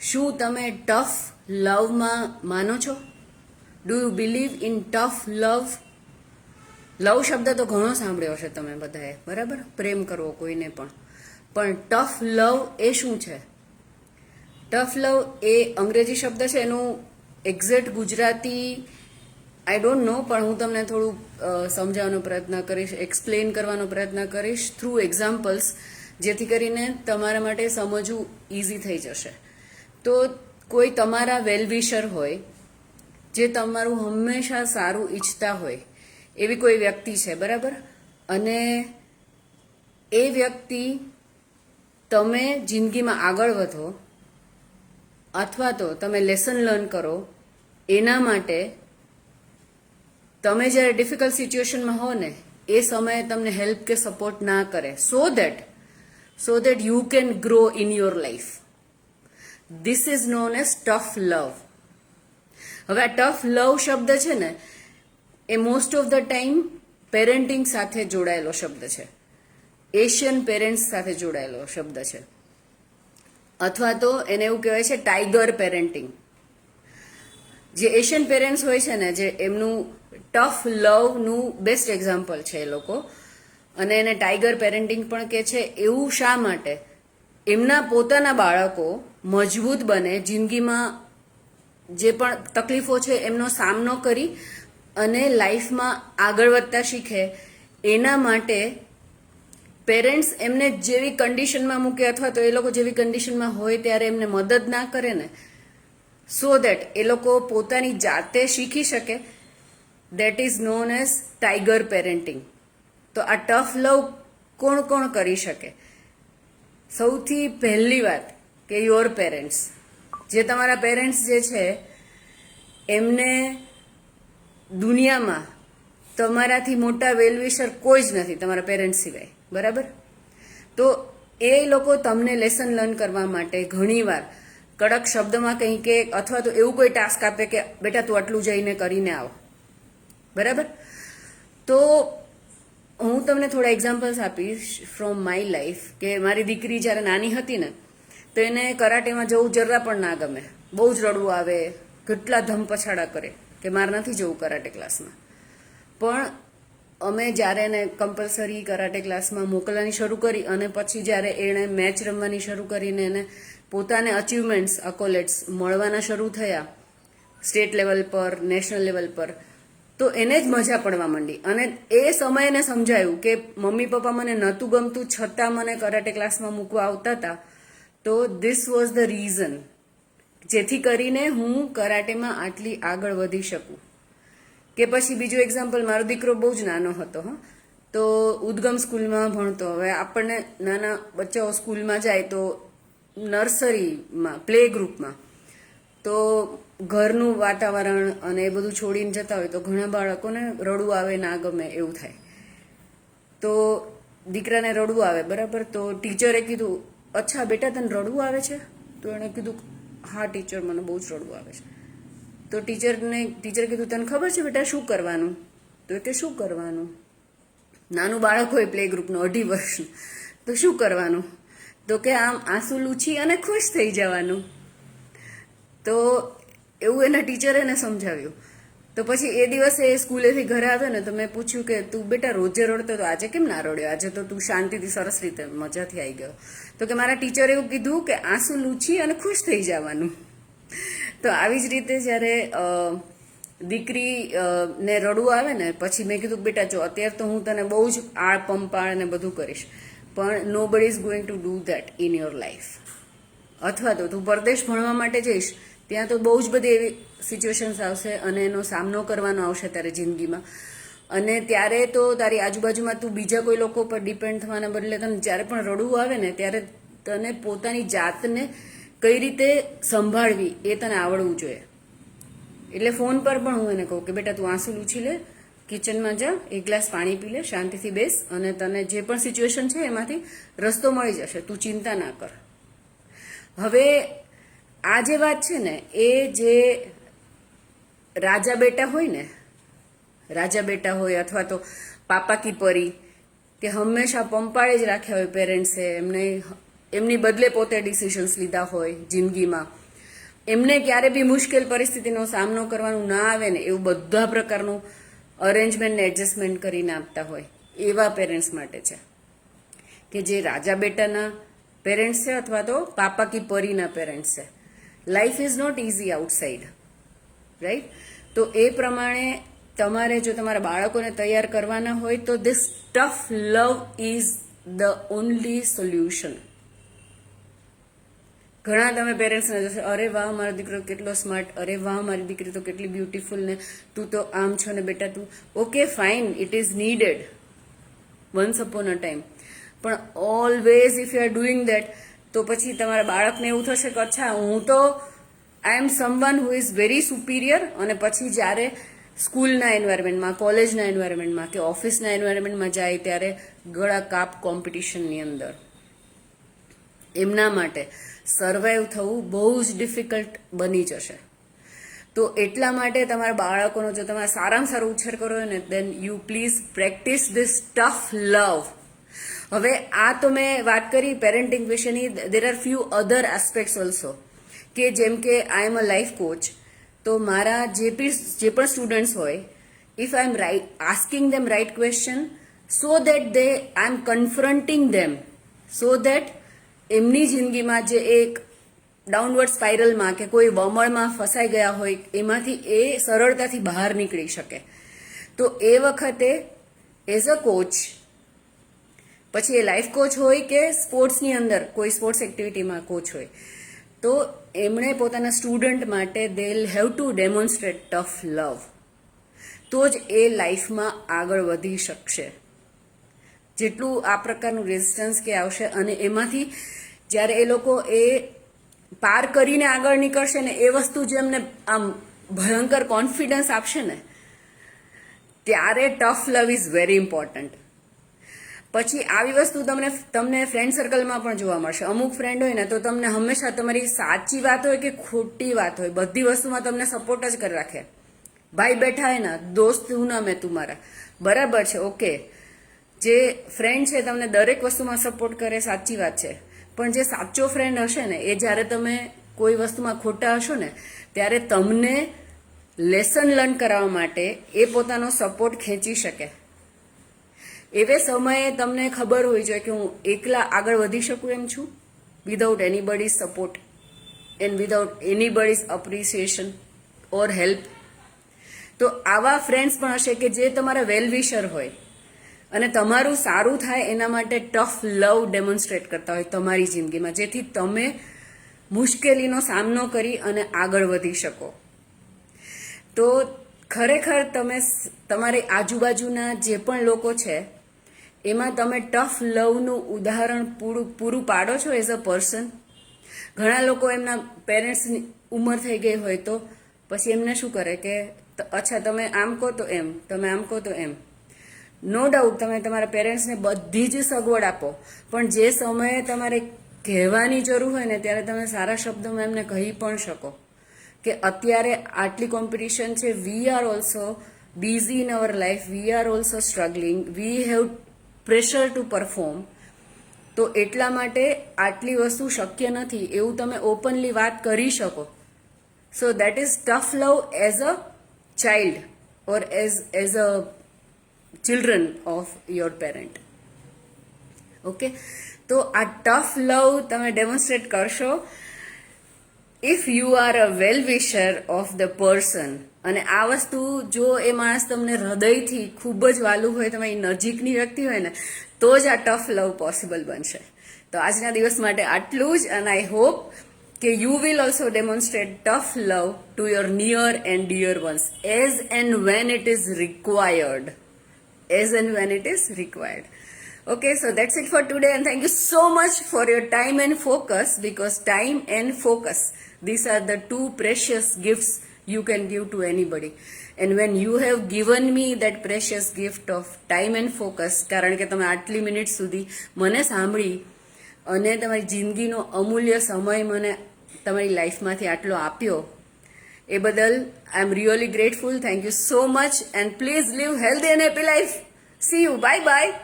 શું તમે ટફ લવમાં માનો છો? Do you believe in tough love love શબ્દ તો ઘણો સાંભળ્યો હશે તમે બધાએ, બરાબર? પ્રેમ કરવો કોઈને પણ. પણ ટફ લવ એ શું છે? ટફ લવ એ અંગ્રેજી શબ્દ છે, એનું exact Gujarati I don't know પણ હું તમને થોડું સમજાવવાનો પ્રયત્ન કરીશ એક્સપ્લેન કરવાનો પ્રયત્ન કરીશ થ્રુ એક્ઝામ્પલ્સ જેથી કરીને તમારા માટે સમજવું ઇઝી થઈ જશે. તો કોઈ તમારા વેલવિશર હોય, જે તમારું હંમેશા સારું ઈચ્છતા હોય, એવી કોઈ વ્યક્તિ છે, બરાબર? અને એ વ્યક્તિ તમે જિંદગીમાં આગળ વધો, અથવા તો તમે લેસન લર્ન કરો, એના માટે તમે જ્યારે ડિફિકલ્ટ સિચ્યુએશનમાં હો ને, એ સમયે તમને હેલ્પ કે સપોર્ટ ના કરે. So that so that you can grow in your life this is known as tough love હવે આ ટફ લવ શબ્દ છે ને, એ most of the time parenting સાથે જોડાયેલો શબ્દ છે. એશિયન પેરેન્ટ્સ સાથે જોડાયેલો શબ્દ છે. અથવા તો એને એવું કહેવાય છે ટાઈગર પેરેન્ટિંગ જે એશિયન પેરેન્ટ્સ હોય છે ને, જે એમનું ટફ લવનું બેસ્ટ એક્ઝામ્પલ છે એ લોકો. અને એને ટાઈગર પેરેન્ટિંગ પણ કહે છે. એવું શા માટે? એમના પોતાના બાળકો મજબૂત બને જિંદગીમાં જે પણ તકલીફો છે એમનો સામનો કરી અને લાઈફમાં આગળ વધતા શીખે. એના માટે પેરેન્ટ્સ એમને જેવી કન્ડિશનમાં મૂકે અથવા તો એ લોકો જેવી કન્ડિશનમાં હોય ત્યારે એમને મદદ ના કરે ને, સો દેટ એ લોકો પોતાની જાતે શીખી શકે. That is known as tiger parenting તો આ ટફ લવ કોણ કોણ કરી શકે? સૌથી પહેલી વાત કે યોર પેરેન્ટ્સ જે તમારા પેરેન્ટ્સ જે છે, એમને દુનિયામાં તમારાથી મોટા વેલવિશર કોઈ જ નથી તમારા પેરેન્ટ્સ સિવાય. બરાબર? તો એ લોકો તમને લેસન લર્ન કરવા માટે ઘણીવાર કડક શબ્દમાં કંઈ કે અથવા તો એવું કોઈ ટાસ્ક આપે કે, બેટા, તું આટલું જઈને કરીને આવ. બરાબર? તો હું તમને થોડા એક્ઝામ્પલ્સ આપીશ ફ્રોમ માય લાઈફ કે મારી દીકરી જ્યારે નાની હતી ને તો એને કરાટેમાં જવું જરા પણ ના ગમે. બહુ જ રડવું આવે, કેટલા ધમ પછાડા કરે કે મારે નથી જવું કરાટે ક્લાસમાં. પણ અમે જ્યારે એને કમ્પલસરી કરાટે ક્લાસમાં મોકલવાની શરૂ કરી અને પછી જ્યારે એણે મેચ રમવાની શરૂ કરીને એને પોતાને અચીવમેન્ટ્સ અકોલેટ્સ મળવાના શરૂ થયા સ્ટેટ લેવલ પર નેશનલ લેવલ પર, તો એને જ મજા પડવા માંડી. અને એ સમયે એને સમજાયું કે મમ્મી પપ્પા મને નહોતું ગમતું છતાં મને કરાટે ક્લાસમાં મૂકવા આવતા હતા. તો ધીસ વોઝ ધ રીઝન જેથી કરીને હું કરાટેમાં આટલી આગળ વધી શકું. કે પછી બીજું એક્ઝામ્પલ મારો દીકરો બહુ જ નાનો હતો, હા. તો ઉદગમ સ્કૂલમાં ભણતો. હવે આપણને નાના બચ્ચાઓ સ્કૂલમાં જાય તો નર્સરીમાં, પ્લે ગ્રુપમાં. તો ઘરનું વાતાવરણ અને એ બધું છોડીને જતા હોય તો ઘણા બાળકોને રડવું આવે, ના ગમે એવું થાય. તો દીકરાને રડવું આવે, બરાબર? તો ટીચરે કીધું અચ્છા, બેટા, તને રડવું આવે છે? તો એણે કીધું, હા, ટીચર, મને બહુ જ રડવું આવે છે. તો ટીચરને, ટીચર કીધું, તને ખબર છે બેટા શું કરવાનું? તો કે, શું કરવાનું? નાનું બાળક હોય પ્લે ગ્રુપનું અઢી વર્ષનું. તો શું કરવાનું? તો કે, આમ આંસુ લૂછી અને ખુશ થઈ જવાનું. તો એવું એના ટીચરે એને સમજાવ્યું. તો પછી એ દિવસે એ સ્કૂલેથી ઘરે આવ્યો ને તો મેં પૂછ્યું કે, તું બેટા રોજે રડતો તો આજે કેમ ના રડ્યો? આજે તો તું શાંતિથી સરસ રીતે મજાથી આવી ગયો. તો કે મારા ટીચરે એવું કીધું કે, આંસુ લૂછી અને ખુશ થઈ જવાનું. તો આવી જ રીતે જ્યારે દીકરી ને રડવું આવે ને, પછી મેં કીધું બેટા જો અત્યારે તો હું તને બહુ જ આળ પંપાળ ને બધું કરીશ, પણ nobody is going to do that in your life અથવા તો તું પરદેશ ભણવા માટે જઈશ ત્યાં તો બહુ જ બધી એવી સિચ્યુએશન્સ આવશે અને એનો સામનો કરવાનો આવશે તારે જિંદગીમાં. અને ત્યારે તો તારી આજુબાજુમાં તું બીજા કોઈ લોકો પર ડિપેન્ડ થવાના બદલે તને જ્યારે પણ રડવું આવે ને, ત્યારે તને પોતાની જાતને કઈ રીતે સંભાળવી એ તને આવડવું જોઈએ. એટલે ફોન પર પણ હું એને કહું કે બેટા તું આંસુ લૂછી લે કિચનમાં જા, એક ગ્લાસ પાણી પી લે, શાંતિથી બેસ અને તને જે પણ સિચ્યુએશન છે એમાંથી રસ્તો મળી જશે. તું ચિંતા ના કર. હવે આ જે વાત છે ને, એ જે રાજા બેટા હોય ને, રાજા બેટા હોય અથવા તો પાપા કી પરી કે હંમેશા પંપાળે જ રાખ્યા હોય પેરેન્ટ્સે એમને, એમની બદલે પોતે ડિસિશન્સ લીધા હોય જિંદગીમાં. એમને ક્યારે બી મુશ્કેલ પરિસ્થિતિનો સામનો કરવાનું ના આવે ને, એવું બધા પ્રકારનું અરેન્જમેન્ટ ને એડજસ્ટમેન્ટ કરીને આપતા હોય, એવા પેરેન્ટ્સ માટે છે. કે જે રાજા બેટાના પેરેન્ટ્સ છે અથવા તો પાપા કી પરીના પેરેન્ટ્સ છે. Life is not easy outside right તો એ પ્રમાણે તમારે જો તમારા બાળકોને તૈયાર કરવાના હોય, તો this tough love is the only solution ઘણા તમે પેરેન્ટ્સને જોશો, અરે વાહ, મારો દીકરો કેટલો સ્માર્ટ અરે વાહ, મારી દીકરી તો કેટલી બ્યુટીફુલ ને, તું તો આમ છો ને બેટા, તું. Okay fine it is needed once upon a time પણ always if you are doing that તો પછી તમારા બાળકને એવું થશે કે અચ્છા, હું તો I am someone who is very superior અને પછી જ્યારે સ્કૂલના એન્વાયરમેન્ટમાં કોલેજના એન્વાયરમેન્ટમાં કે ઓફિસના એન્વાયરમેન્ટમાં જાય ત્યારે ગળા કાપ કોમ્પિટિશનની અંદર. એમના માટે સર્વાઈવ થવું બહુ જ ડિફિકલ્ટ બની જશે. તો એટલા માટે તમારા બાળકોનો જો તમારે સારામાં સારો ઉછેર કરો ને then you please practice this tough love હવે આ તો મેં વાત કરી પેરેન્ટિંગ વિશેની. There are few other aspects also કે જેમ કે આઈ એમ અ લાઈફ કોચ તો મારા જે બી જે પણ સ્ટુડન્ટ્સ હોય if I am right asking them right question so that they I am confronting them so that એમની જિંદગીમાં જે એક ડાઉનવર્ડ સ્પાઇરલમાં કે કોઈ વમળમાં ફસાઈ ગયા હોય, એમાંથી એ સરળતાથી બહાર નીકળી શકે. તો એ વખતે એઝ અ કોચ પછી એ લાઈફ કોચ હોય કે સ્પોર્ટ્સની અંદર, કોઈ સ્પોર્ટ્સ એક્ટિવિટીમાં કોચ હોય. તો એમણે પોતાના સ્ટુડન્ટ માટે they have to demonstrate tough love તો જ એ લાઈફમાં આગળ વધી શકશે. જેટલું આ પ્રકારનું રેઝિસ્ટન્સ કે આવશે અને એમાંથી જ્યારે એ લોકો એ પાર કરીને આગળ નીકળશે ને એ વસ્તુ જે એમને આમ ભયંકર કોન્ફિડન્સ આપશે ને, ત્યારે tough love is very important પછી આવી વસ્તુ તમને તમને ફ્રેન્ડ સર્કલમાં પણ જોવા મળશે. અમુક ફ્રેન્ડ હોય ને, તો તમને હંમેશા તમારી સાચી વાત હોય કે ખોટી વાત હોય? બધી વસ્તુમાં તમને સપોર્ટ જ કરી રાખે. ભાઈ બેઠા હોય ને, દોસ્ત, હું ના મેં તું મારા બરાબર છે ઓકે જે ફ્રેન્ડ છે, તમને દરેક વસ્તુમાં સપોર્ટ કરે, સાચી વાત છે. પણ જે સાચો ફ્રેન્ડ હશે ને, એ જ્યારે તમે કોઈ વસ્તુમાં ખોટા હશો ને, ત્યારે તમને લેસન લર્ન કરાવવા માટે એ પોતાનો સપોર્ટ ખેંચી શકે. એવે સમયે તમને ખબર હોય છે કે હું એકલા આગળ વધી શકું એમ છું? Without anybody's support and without anybody's appreciation or help તો આવા ફ્રેન્ડ્સ પણ હશે કે જે તમારા વેલ વિશર હોય અને તમારું સારું થાય એના માટે ટફ લવ ડેમોન્સ્ટ્રેટ કરતા હોય તમારી જિંદગીમાં, જેથી તમે મુશ્કેલીનો સામનો કરી અને આગળ વધી શકો. તો ખરેખર તમે તમારી આજુબાજુના જે પણ લોકો છે એમાં તમે ટફ લવનું ઉદાહરણ પૂરું પૂરું પાડો છો એઝ અ પર્સન? ઘણા લોકો એમના પેરેન્ટ્સની ઉંમર થઈ ગઈ હોય તો પછી એમને શું કરે કે અચ્છા, તમે આમ કહો તો એમ, તમે આમ કહો તો એમ. નો ડાઉટ તમે તમારા પેરેન્ટ્સને બધી જ સગવડ આપો, પણ જે સમયે તમારે કહેવાની જરૂર હોય ને, ત્યારે તમે સારા શબ્દોમાં એમને કહી પણ શકો કે અત્યારે આટલી કોમ્પિટિશન છે. We are also busy in our life we are also struggling we have pressure to perform, તો એટલા માટે આટલી વસ્તુ શક્ય નથી એવું તમે ઓપનલી વાત કરી શકો. So that is tough love as a child or as as a children of your parent okay તો આ ટફ લવ તમે ડેમોન્સ્ટ્રેટ કરશો. If you are a well wisher of the person અને આ વસ્તુ જો એ માણસ તમને હૃદયથી ખૂબ જ વાલું હોય તમારી નજીકની વ્યક્તિ હોય ને તો જ આ ટફ લવ પોસિબલ બનશે તો આજના દિવસ માટે આટલું જ અને આઈ હોપ કે you will also demonstrate tough love to your near and dear ones as and when it is required as and when it is required. Okay, so that's it for today, and thank you so much for your time and focus because time and focus these are the two precious gifts you can give to anybody. And when you have given me that precious gift of time and focus, કારણ કે તમે આટલી minute સુધી મને સાંભળી અને તમારી જિંદગીનો અમૂલ્ય સમય મને તમારી લાઈફમાંથી આટલો આપ્યો એ બદલ I am really grateful thank you so much and please live healthy and happy life see you bye bye